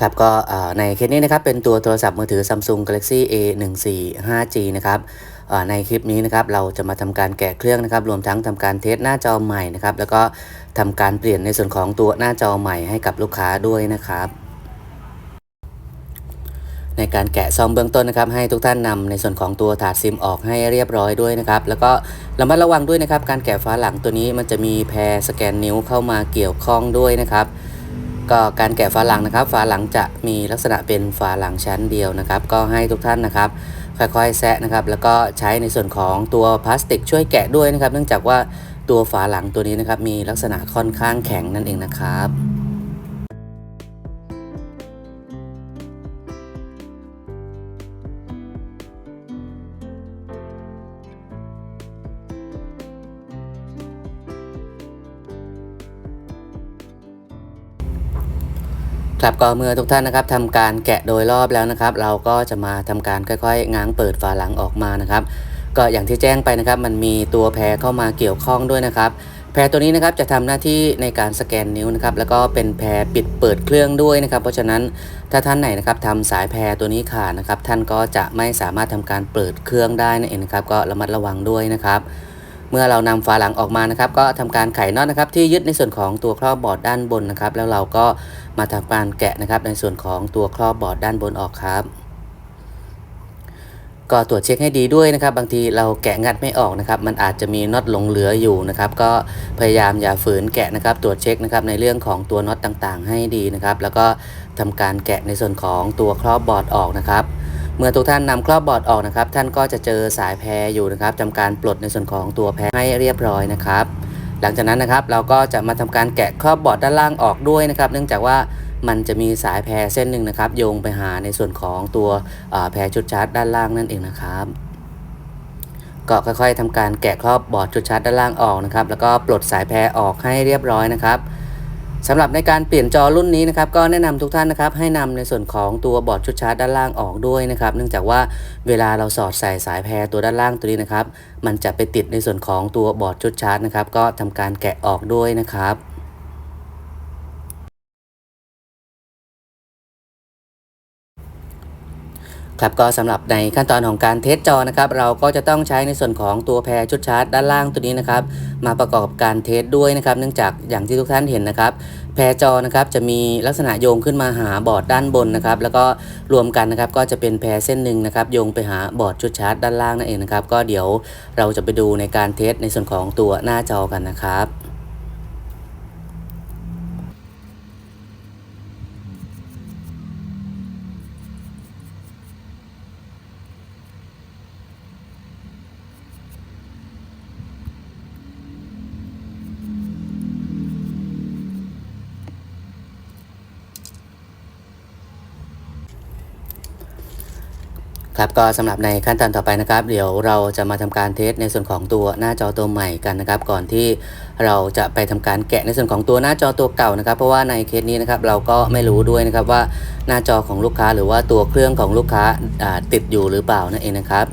ครับก็ในเคสนี้นะครับเป็นตัวโทรศัพท์มือถือ Samsung Galaxy A 1 4 5G นะครับในคลิปนี้นะครับเราจะมาทำการแกะเครื่องนะครับรวมทั้งทำการเทสหน้าจอใหม่นะครับแล้วก็ทำการเปลี่ยนในส่วนของตัวหน้าจอใหม่ให้กับลูกค้าด้วยนะครับในการแกะซ่อมเบื้องต้นนะครับให้ทุกท่านนำในส่วนของตัวถาดซิมออกให้เรียบร้อยด้วยนะครับแล้วก็ระมัดระวังด้วยนะครับการแกะฝาหลังตัวนี้มันจะมีแพรสแกนนิ้วเข้ามาเกี่ยวข้องด้วยนะครับ ก็การแกะฝาหลังนะครับ ฝาหลังจะมีลักษณะเป็นฝาหลังชั้นเดียวนะครับ ก็ให้ทุกท่านนะครับ ค่อยๆแซะนะครับ แล้วก็ใช้ในส่วนของตัวพลาสติกช่วยแกะด้วยนะครับ เนื่องจากว่าตัวฝาหลังตัวนี้นะครับ มีลักษณะค่อนข้างแข็งนั่นเองนะครับ ครับก็เมื่อทุกท่านนะครับทำการแกะโดยรอบแล้วนะครับ เราก็จะมาทำการค่อยๆ ง้างเปิดฝาหลังออกมานะครับ ก็อย่างที่แจ้งไปนะครับ มันมีตัวแพรเข้ามาเกี่ยวข้องด้วยนะครับ แพรตัวนี้นะครับจะทำหน้าที่ในการสแกนนิ้วนะครับ แล้วก็เป็นแพรปิดเปิดเครื่องด้วยนะครับ เพราะฉะนั้นถ้าท่านไหนนะครับทำสายแพรตัวนี้ขาดนะครับ ท่านก็จะไม่สามารถทำการเปิดเครื่องได้นั่นเองนะครับ ก็ระมัดระวังด้วยนะครับ เมื่อเรานำฝาหลังออกมานะครับ ก็ทำการไขน็อตนะครับ ที่ยึดในส่วนของตัวครอบบอร์ดด้านบนนะครับ แล้วเราก็มาทำการแกะนะครับ ในส่วนของตัวครอบบอร์ดด้านบนออกครับ ก็ตรวจเช็คให้ดีด้วยนะครับ บางทีเราแกะงัดไม่ออกนะครับ มันอาจจะมีน็อตหลงเหลืออยู่นะครับ ก็พยายามอย่าฝืนแกะนะครับ ตรวจเช็คนะครับในเรื่องของตัวน็อตต่างๆ ให้ดีนะครับ แล้วก็ทำการแกะในส่วนของตัวครอบบอร์ดออกนะครับ เมื่อทุกท่านนำครอบบอร์ดออกนะครับ ท่านก็จะเจอสายแพรอยู่นะครับทำการปลดในส่วนของตัวแพรให้เรียบร้อยนะครับ หลังจากนั้นนะครับเราก็จะมาทำการแกะครอบบอร์ดด้านล่างออกด้วยนะครับ เนื่องจากว่ามันจะมีสายแพรเส้นหนึ่งนะครับ โยงไปหาในส่วนของตัวแพรชุดชาร์จด้านล่างนั่นเองนะครับก็ค่อยๆทำการแกะครอบบอร์ดชุดชาร์จด้านล่างออกนะครับ แล้วก็ปลดสายแพรออกให้เรียบร้อยนะครับ สำหรับในการเปลี่ยนจอรุ่นนี้นะครับก็แนะนำทุกท่านนะครับให้นำในส่วนของตัวบอร์ดชุดชาร์จด้านล่างออกด้วยนะครับเนื่องจากว่าเวลาเราสอดใส่สายแพรตัวด้านล่างตัวนี้นะครับมันจะไปติดในส่วนของตัวบอร์ดชุดชาร์จนะครับก็ทำการแกะออกด้วยนะครับ ครับก็สำหรับในขั้นตอนของการเทสจอนะครับเราก็จะต้องใช้ในส่วนของตัวแพรชุดชาร์จด้านล่างตัวนี้นะครับ มาประกอบกับการเทสด้วยนะครับ เนื่องจากอย่างที่ทุกท่านเห็นนะครับ แพรจอนะครับจะมีลักษณะโยงขึ้นมาหาบอร์ดด้านบนนะครับ แล้วก็รวมกันนะครับก็จะเป็นแพรเส้นหนึ่งนะครับโยงไปหาบอร์ดชุดชาร์จด้านล่างนั่นเองนะครับก็เดี๋ยวเราจะไปดูในการเทสในส่วนของตัวหน้าจอกันนะครับ ครับก็สำหรับในขั้นตอนต่อไปนะครับ เดี๋ยวเราจะมาทำการเทสในส่วนของตัวหน้าจอตัวใหม่กันนะครับ ก่อนที่เราจะไปทำการแกะในส่วนของตัวหน้าจอตัวเก่านะครับ เพราะว่าในเคสนี้นะครับเราก็ไม่รู้ด้วยนะครับว่าหน้าจอของลูกค้าหรือว่าตัวเครื่องของลูกค้าาติดอยู่หรือเปล่านั่นเองนะครับ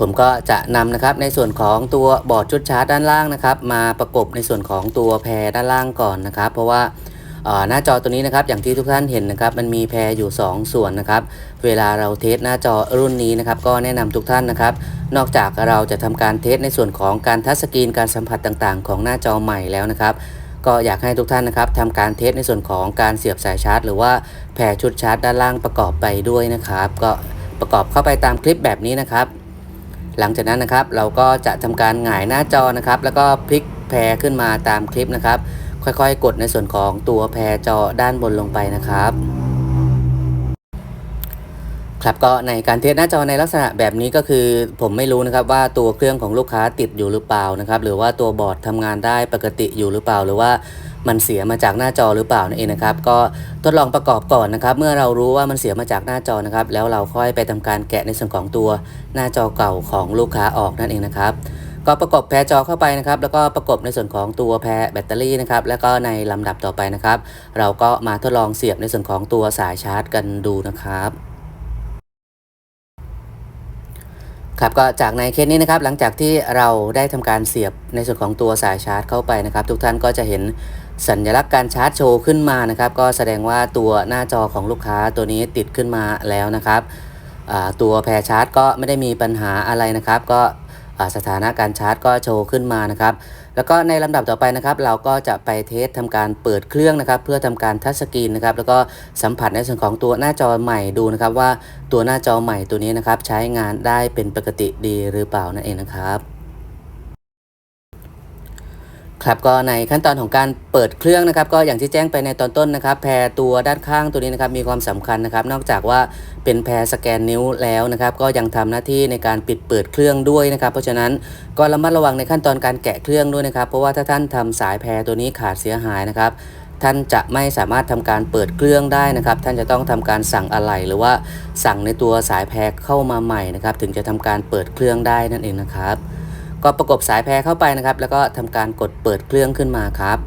ผมก็จะนำนะครับในส่วนของตัวบอร์ดชุดชาร์จด้านล่างนะครับ มาประกบในส่วนของตัวแพรด้านล่างก่อนนะครับ เพราะว่า หน้าจอตัวนี้นะครับอย่างที่ทุกท่านเห็นนะครับมันมีแพรอยู่ 2 ส่วนนะครับเวลาเราเทสหน้าจอรุ่นนี้นะครับก็แนะนำทุกท่านนะครับ นอกจากเราจะทำการเทสในส่วนของการทัชสกรีนการสัมผัสต่างๆ ของหน้าจอใหม่แล้วนะครับก็อยากให้ทุกท่านนะครับทำการเทสในส่วนของการเสียบสายชาร์จ หรือว่าแพรชุดชาร์จด้านล่างประกอบไปด้วยนะครับ ก็ประกอบเข้าไปตามคลิปแบบนี้นะครับ หลังจากนั้นนะครับเราก็จะทำการหงายหน้าจอนะครับ แล้วก็พลิกแพรขึ้นมาตามคลิปนะครับ ค่อยๆ กดในส่วนของตัวแพรจอด้านบนลงไปนะครับ ครับก็ในการเทสหน้าจอในลักษณะแบบนี้ก็คือผมไม่รู้นะครับว่าตัวเครื่องของลูกค้าติดอยู่หรือเปล่านะครับ หรือว่าตัวบอร์ดทำงานได้ปกติอยู่หรือเปล่า หรือว่ามันเสียมาจากหน้าจอหรือเปล่านั่นเองนะครับ ก็ทดลองประกอบก่อนนะครับ เมื่อเรารู้ว่ามันเสียมาจากหน้าจอนะครับ แล้วเราค่อยไปทำการแกะในส่วนของตัวหน้าจอเก่าของลูกค้าออกนั่นเองนะครับ ก็ประกบแพรจอเข้าไปนะครับ แล้วก็ประกบในส่วนของตัวแพรแบตเตอรี่นะครับ แล้วก็ในลำดับต่อไปนะครับ เราก็มาทดลองเสียบในส่วนของตัวสายชาร์จกันดูนะครับครับก็จากในเคสนี้นะครับหลังจากที่เราได้ทำการเสียบในส่วนของตัวสายชาร์จเข้าไปนะครับ ทุกท่านก็จะเห็นสัญลักษณ์การชาร์จโชว์ขึ้นมานะครับ ก็แสดงว่าตัวหน้าจอของลูกค้าตัวนี้ติดขึ้นมาแล้วนะครับตัวแพรชาร์จก็ไม่ได้มีปัญหาอะไรนะครับ ก็ สถานะการชาร์จก็โชว์ขึ้นมานะครับแล้วก็ในลำดับต่อไปนะครับ เราก็จะไปเทสทำการเปิดเครื่องนะครับ เพื่อทำการทัชสกรีนนะครับ แล้วก็สัมผัสในส่วนของตัวหน้าจอใหม่ดูนะครับ ว่าตัวหน้าจอใหม่ตัวนี้นะครับ ใช้งานได้เป็นปกติดีหรือเปล่านั่นเองนะครับ ครับก็ในขั้นตอนของการเปิดเครื่องนะครับ ก็อย่างที่แจ้งไปในตอนต้นนะครับแพรตัวด้านข้างตัวนี้นะครับมีความสำคัญนะครับ นอกจากว่าเป็นแพรสแกนนิ้วแล้วนะครับ ก็ยังทำหน้าที่ในการปิดเปิดเครื่องด้วยนะครับ เพราะฉะนั้นก็ระมัดระวังในขั้นตอนการแกะเครื่องด้วยนะครับ เพราะว่าถ้าท่านทำสายแพรตัวนี้ขาดเสียหายนะครับท่านจะไม่สามารถทำการเปิดเครื่องได้นะครับ ท่านจะต้องทำการสั่งอะไหล่หรือว่าสั่งในตัวสายแพรเข้ามาใหม่นะครับ ถึงจะทำการเปิดเครื่องได้นั่นเองนะครับ ก็ประกบสายแพรเข้าไปนะครับ แล้วก็ทำการกดเปิดเครื่องขึ้นมาครับ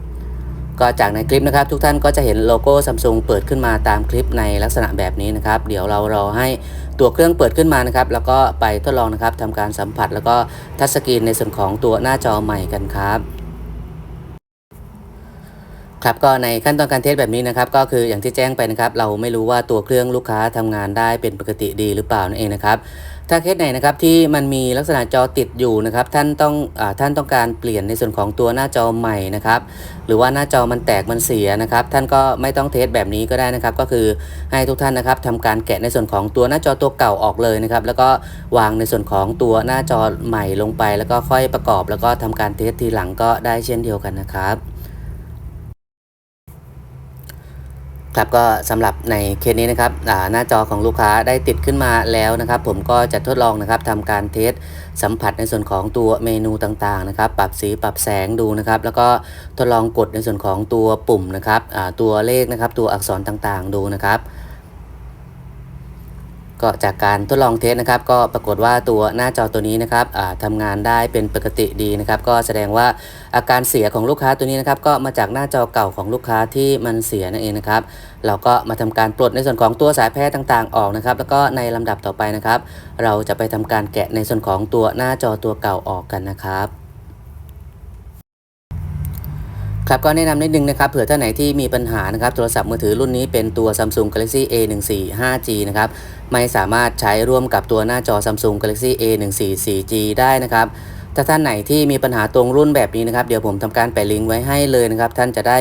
ก็จากในคลิปนะครับ ทุกท่านก็จะเห็นโลโก้ซัมซุงเปิดขึ้นมาตามคลิปในลักษณะแบบนี้นะครับ เดี๋ยวเรารอให้ตัวเครื่องเปิดขึ้นมานะครับ แล้วก็ไปทดลองนะครับทำการสัมผัสแล้วก็ทัชสกรีนในส่วนของตัวหน้าจอใหม่กันครับ ครับก็ในขั้นตอนการเทสแบบนี้นะครับก็คืออย่างที่แจ้งไปนะครับ เราไม่รู้ว่าตัวเครื่องลูกค้าทำงานได้เป็นปกติดีหรือเปล่านั่นเองนะครับถ้าเคสไหนนะครับที่มันมีลักษณะจอติดอยู่นะครับท่านต้องอท่านต้องการเปลี่ยนในส่วนของตัวหน้าจอใหม่นะครับหรือว่าหน้าจอมันแตกมันเสียนะครับท่านก็ไม่ต้องเทสแบบนี้ก็ได้นะครับ ก็คือให้ทุกท่านนะครับทำการแกะในส่วนของตัวหน้าจอตัวเก่าออกเลยนะครับแล้วก็วางในส่วนของตัวหน้าจอใหม่ลงไป แล้วก็ค่อยประกอบ แล้วก็ทำการเทสทีหลังก็ได้เช่นเดียวกันนะครับ ครับก็สำหรับในเคสนี้นะครับหน้าจอของลูกค้าได้ติดขึ้นมาแล้วนะครับ ผมก็จะทดลองนะครับทำการเทสสัมผัสในส่วนของตัวเมนูต่างๆนะครับ ปรับสีปรับแสงดูนะครับ แล้วก็ทดลองกดในส่วนของตัวปุ่มนะครับตัวเลขนะครับ ตัวอักษรต่างๆดูนะครับ ก็จากการทดลองเทสนะครับ ก็ปรากฏว่าตัวหน้าจอตัวนี้นะครับอ่าทำงานได้เป็นปกติดีนะครับ ก็แสดงว่าอาการเสียของลูกค้าตัวนี้นะครับ ก็มาจากหน้าจอเก่าของลูกค้าที่มันเสียนั่นเองนะครับ เราก็มาทำการปลดในส่วนของตัวสายแพร่ต่างๆ ออกนะครับ แล้วก็ในลำดับต่อไปนะครับ เราจะไปทำการแกะในส่วนของตัวหน้าจอตัวเก่าออกกันนะครับ ครับก็แนะนำนิดนึงนะครับเผื่อท่านไหนที่มีปัญหานะครับโทรศัพท์มือถือรุ่นนี้เป็นตัว Samsung Galaxy A14 5G นะครับไม่สามารถใช้ร่วมกับตัวหน้าจอ Samsung Galaxy A14 4G ได้นะครับถ้าท่านไหนที่มีปัญหาตรงรุ่นแบบนี้นะครับเดี๋ยวผมทำการแปะลิงก์ไว้ให้เลยนะครับ ท่านจะได้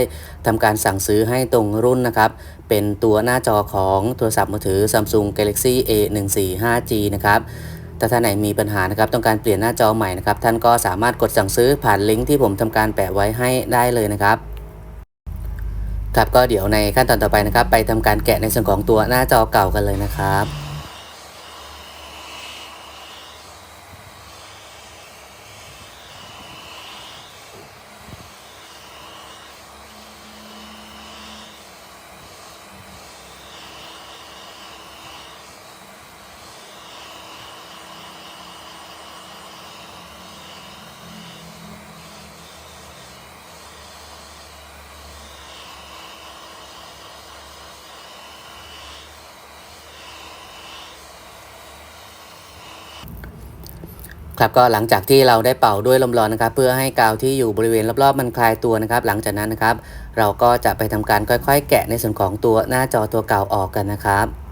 ทำการสั่งซื้อให้ตรงรุ่นนะครับ เป็นตัวหน้าจอของโทรศัพท์มือถือ Samsung Galaxy A14 5G นะครับ ถ้าท่านไหนมีปัญหานะครับต้องการเปลี่ยนหน้าจอใหม่นะครับท่านก็สามารถกดสั่งซื้อผ่านลิงก์ที่ผมทำการแปะไว้ให้ได้เลยนะครับครับก็เดี๋ยวในขั้นตอนต่อไปนะครับ ไปทำการแกะในส่วนของตัวหน้าจอเก่ากันเลยนะครับ ครับก็หลังจากที่เราได้เป่าด้วยลมร้อนนะครับ เพื่อให้กาวที่อยู่บริเวณรอบๆมันคลายตัวนะครับ หลังจากนั้นนะครับ เราก็จะไปทำการค่อยๆ แกะในส่วนของตัวหน้าจอตัวเก่าออกกันนะครับ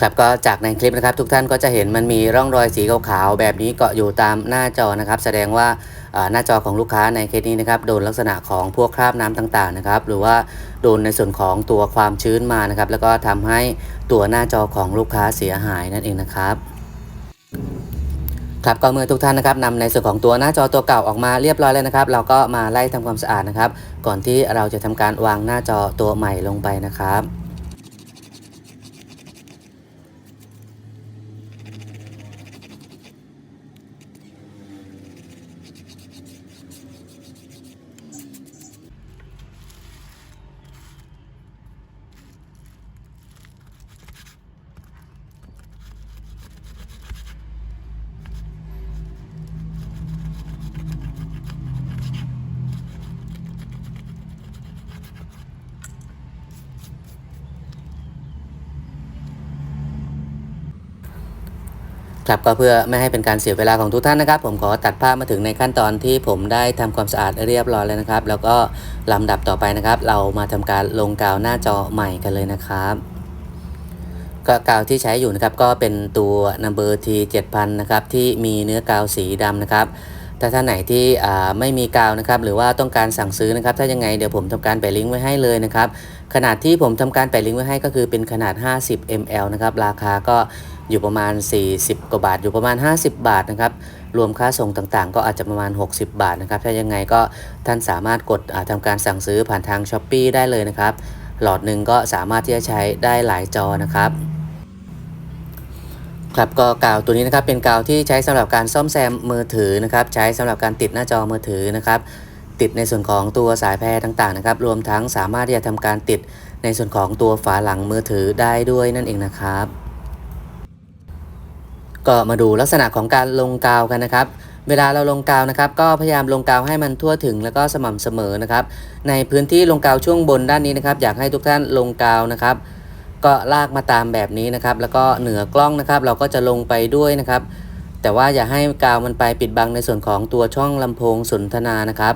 ครับก็จากในคลิปนะครับทุกท่านก็จะเห็นมันมีร่องรอยสีขาวๆแบบนี้เกาะอยู่ตามหน้าจอนะครับ แสดงว่าหน้าจอของลูกค้าในเคสนี้นะครับโดนลักษณะของพวกคราบน้ำต่างๆนะครับหรือว่าโดนในส่วนของตัวความชื้นมานะครับ แล้วก็ทำให้ตัวหน้าจอของลูกค้าเสียหายนั่นเองนะครับครับก็เมื่อทุกท่านนะครับนำในส่วนของตัวหน้าจอตัวเก่าออกมาเรียบร้อยแล้วนะครับ เราก็มาไล่ทำความสะอาดนะครับ ก่อนที่เราจะทำการวางหน้าจอตัวใหม่ลงไปนะครับ ครับก็เพื่อไม่ให้เป็นการเสียเวลาของทุกท่านนะครับ ผมขอตัดภาพมาถึงในขั้นตอนที่ผมได้ทำความสะอาดเรียบร้อยแล้วนะครับ แล้วก็ลำดับต่อไปนะครับ เรามาทำการลงกาวหน้าจอใหม่กันเลยนะครับก็กาวที่ใช้อยู่นะครับก็เป็นตัว number T 7000นะครับที่มีเนื้อกาวสีดำนะครับถ้าท่านไหนที่ไม่มีกาวนะครับหรือว่าต้องการสั่งซื้อนะครับ ถ้ายังไงเดี๋ยวผมทำการแปะลิงก์ไว้ให้เลยนะครับขนาดที่ผมทำการแปะลิงก์ไว้ให้ก็คือเป็นขนาด 50 ml นะครับราคาก็ อยู่ประมาณ 40 กว่าบาท อยู่ประมาณ 50 บาทนะครับ รวมค่าส่งต่างๆ ก็อาจจะประมาณ 60 บาทนะครับ ถ้ายังไงก็ท่านสามารถกดอ่าทำการสั่งซื้อผ่านทาง s h อ p e e ได้เลยนะครับ หลอดหนึ่งก็สามารถที่จะใช้ได้หลายจอนะครับครับก็กาวตัวนี้นะครับเป็นกาวที่ใช้สำหรับการซ่อมแซมมือถือนะครับ ใช้สำหรับการติดหน้าจอมือถือนะครับ ติดในส่วนของตัวสายแพรต่างๆนะครับ รวมทั้งสามารถที่จะทำการติดในส่วนของตัวฝาหลังมือถือได้ด้วยนั่นเองนะครับ ก็มาดูลักษณะของการลงกาวกันนะครับ เวลาเราลงกาวนะครับ ก็พยายามลงกาวให้มันทั่วถึงแล้วก็สม่ำเสมอนะครับ ในพื้นที่ลงกาวช่วงบนด้านนี้นะครับ อยากให้ทุกท่านลงกาวนะครับ ก็ลากมาตามแบบนี้นะครับ แล้วก็เหนือกล้องนะครับ เราก็จะลงไปด้วยนะครับ แต่ว่าอย่าให้กาวมันไปปิดบังในส่วนของตัวช่องลำโพงสนทนานะครับ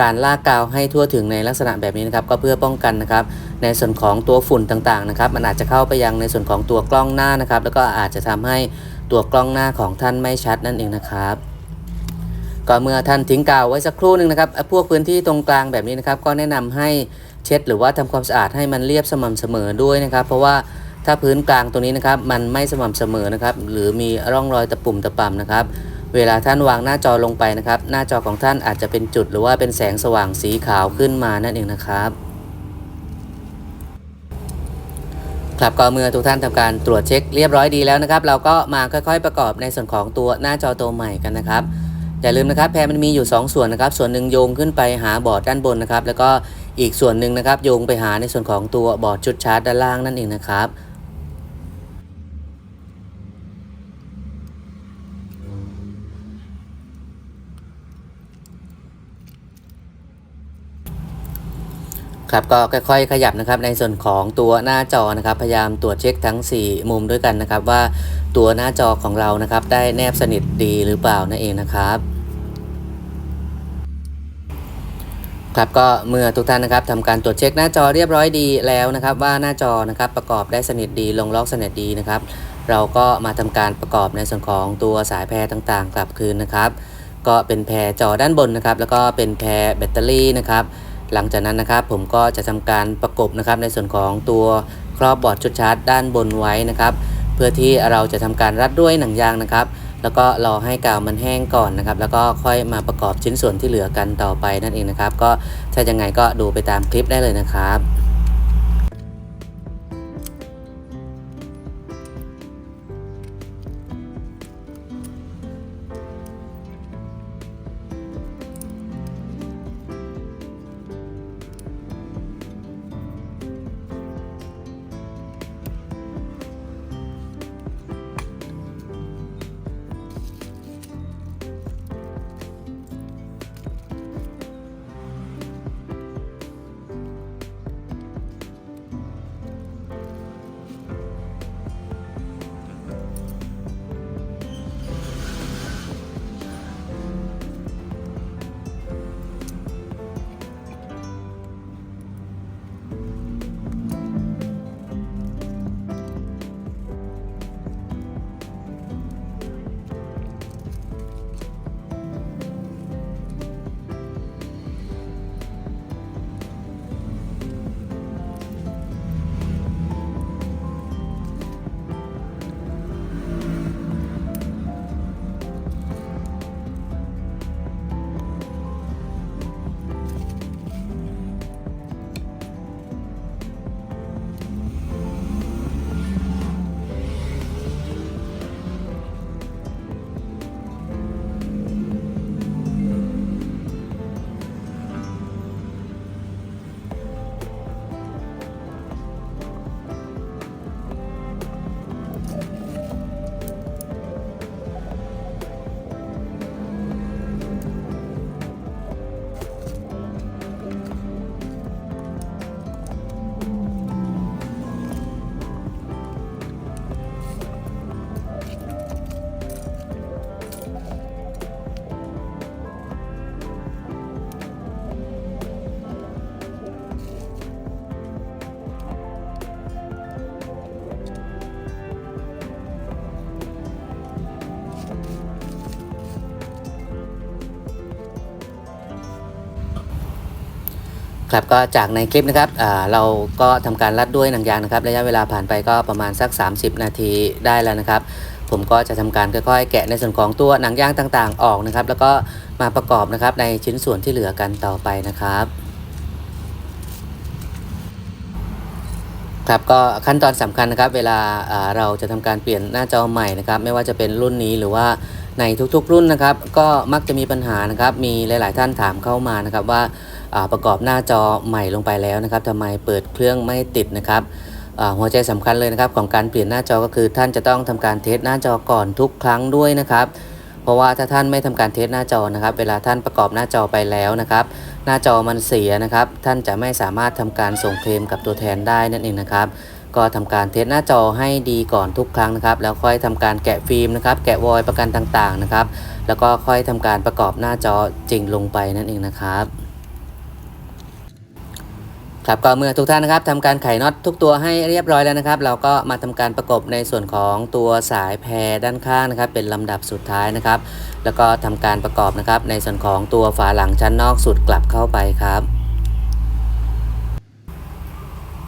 การลากกาวให้ทั่วถึงในลักษณะแบบนี้นะครับก็เพื่อป้องกันนะครับในส่วนของตัวฝุ่นต่างๆนะครับมันอาจจะเข้าไปยังในส่วนของตัวกล้องหน้านะครับแล้วก็อาจจะทำให้ ตัวกล้องหน้าของท่านไม่ชัดนั่นเองนะครับก็เมื่อท่านทิ้งกาวไว้สักครู่หนึ่งนะครับพวกพื้นที่ตรงกลางแบบนี้นะครับ ก็แนะนำให้เช็ดหรือว่าทำความสะอาดให้มันเรียบสม่ำเสมอด้วยนะครับ เพราะว่าถ้าพื้นกลางตรงนี้นะครับ มันไม่สม่ำเสมอนะครับ หรือมีร่องรอยตะปุ่มตะป่ำนะครับ เวลาท่านวางหน้าจอลงไปนะครับ หน้าจอของท่านอาจจะเป็นจุด หรือว่าเป็นแสงสว่างสีขาวขึ้นมานั่นเองนะครับ ครับก็เมื่อทุกท่านทำการตรวจเช็คเรียบร้อยดีแล้วนะครับ เราก็มาค่อยๆ ประกอบในส่วนของตัวหน้าจอตัวใหม่กันนะครับอย่าลืมนะครับแพรมันมีอยู่ 2 ส่วนนะครับ ส่วนหนึ่งโยงขึ้นไปหาบอร์ดด้านบนนะครับ แล้วก็อีกส่วนหนึ่งนะครับโยงไปหาในส่วนของตัวบอร์ดชุดชาร์จด้านล่างนั่นเองนะครับ ครับก็ค่อยๆ ขยับนะครับในส่วนของตัวหน้าจอนะครับ พยายามตรวจเช็คทั้ง 4 มุมด้วยกันนะครับ ว่าตัวหน้าจอของเรานะครับ ได้แนบสนิทดีหรือเปล่านั่นเองนะครับครับก็เมื่อทุกท่านนะครับทำการตรวจเช็คหน้าจอเรียบร้อยดีแล้วนะครับ ว่าหน้าจอนะครับประกอบได้สนิทดีลงล็อกสนิทดีนะครับ เราก็มาทำการประกอบในส่วนของตัวสายแพรต่างๆ กลับคืนนะครับ ก็เป็นแพรจอด้านบนนะครับ แล้วก็เป็นแพรแบตเตอรี่นะครับ หลังจากนั้นนะครับผมก็จะทำการประกบนะครับในส่วนของตัวครอบบอร์ดชุดชาร์จด้านบนไว้นะครับ เพื่อที่เราจะทำการรัดด้วยหนังยางนะครับ แล้วก็รอให้กาวมันแห้งก่อนนะครับ แล้วก็ค่อยมาประกอบชิ้นส่วนที่เหลือกันต่อไปนั่นเองนะครับ ก็ถ้ายังไงก็ดูไปตามคลิปได้เลยนะครับ ครับก็จากในคลิปนะครับเราก็ทำการรัดด้วยหนังยางนะครับ ระยะเวลาผ่านไปก็ประมาณสัก 30 นาทีได้แล้วนะครับ ผมก็จะทำการค่อยๆ แกะในส่วนของตัวหนังยางต่างๆ ออกนะครับ แล้วก็มาประกอบนะครับในชิ้นส่วนที่เหลือกันต่อไปนะครับครับก็ขั้นตอนสำคัญนะครับ เวลาเราจะทำการเปลี่ยนหน้าจอใหม่นะครับ ไม่ว่าจะเป็นรุ่นนี้หรือว่าในทุกๆรุ่นนะครับ ก็มักจะมีปัญหานะครับ มีหลาย ๆ ท่านถามเข้ามานะครับว่า ประกอบหน้าจอใหม่ลงไปแล้วนะครับทำไมเปิดเครื่องไม่ติดนะครับอ่าหัวใจสำคัญเลยนะครับของการเปลี่ยนหน้าจอก็คือ ท่านจะต้องทำการเทสหน้าจอก่อนทุกครั้งด้วยนะครับเพราะว่าถ้าท่านไม่ทำการเทสหน้าจอนะครับ เวลาท่านประกอบหน้าจอไปแล้วนะครับ หน้าจอมันเสียนะครับ ท่านจะไม่สามารถทำการส่งเคลมกับตัวแทนได้นั่นเองนะครับ ก็ทำการเทสหน้าจอให้ดีก่อนทุกครั้งนะครับ แล้วค่อยทำการแกะฟิล์มนะครับ แกะวอยประกันต่างๆนะครับ แล้วก็ค่อยทำการประกอบหน้าจอจริงลงไปนั่นเองนะครับ ครับก็เมื่อทุกท่านนะครับทำการไขน็อตทุกตัวให้เรียบร้อยแล้วนะครับ เราก็มาทำการประกบในส่วนของตัวสายแพรด้านข้างนะครับ เป็นลำดับสุดท้ายนะครับ แล้วก็ทำการประกอบนะครับ ในส่วนของตัวฝาหลังชั้นนอกสุดกลับเข้าไปครับ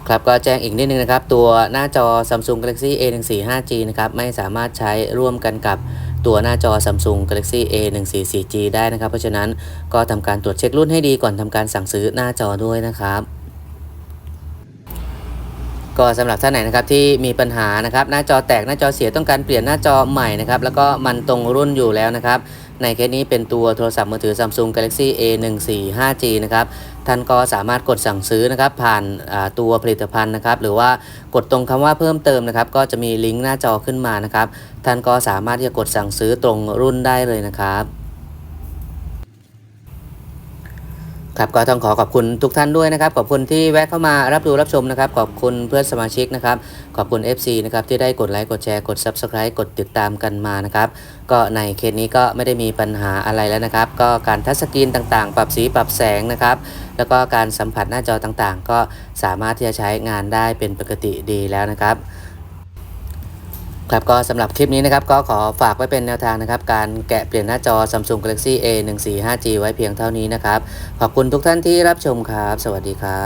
ครับก็แจ้งอีกนิดนึงนะครับ ตัวหน้าจอ Samsung Galaxy A14 5G นะครับไม่สามารถใช้ร่วมกันกับตัวหน้าจอ Samsung Galaxy A14 4G ได้นะครับ เพราะฉะนั้นก็ทำการตรวจเช็ครุ่นให้ดีก่อนทำการสั่งซื้อหน้าจอด้วยนะครับ ก็สำหรับท่านไหนนะครับที่มีปัญหานะครับหน้าจอแตกหน้าจอเสียต้องการเปลี่ยนหน้าจอใหม่นะครับแล้วก็มันตรงรุ่นอยู่แล้วนะครับในเคสนี้เป็นตัวโทรศัพท์มือถือ Samsung Galaxy A14 5G นะครับท่านก็สามารถกดสั่งซื้อนะครับผ่านตัวผลิตภัณฑ์นะครับหรือว่ากดตรงคำว่าเพิ่มเติมนะครับก็จะมีลิงก์หน้าจอขึ้นมานะครับท่านก็สามารถที่จะกดสั่งซื้อตรงรุ่นได้เลยนะครับ ครับก็ต้องขอขอบคุณทุกท่านด้วยนะครับ ขอบคุณที่แวะเข้ามารับดูรับชมนะครับ ขอบคุณเพื่อนสมาชิกนะครับ ขอบคุณ FC นะครับที่ได้กดไลค์กดแชร์กด Subscribe กดติดตามกันมานะครับ ก็ในเคสนี้ก็ไม่ได้มีปัญหาอะไรแล้วนะครับ ก็การทัชสกรีนต่างๆ ปรับสีปรับแสงนะครับ แล้วก็การสัมผัสหน้าจอต่างๆ ก็สามารถที่จะใช้งานได้เป็นปกติดีแล้วนะครับ ครับก็สำหรับคลิปนี้นะครับก็ขอฝากไว้เป็นแนวทางนะครับ การแกะเปลี่ยนหน้าจอ Samsung Galaxy A14 5G ไว้เพียงเท่านี้นะครับ ขอบคุณทุกท่านที่รับชมครับ สวัสดีครับ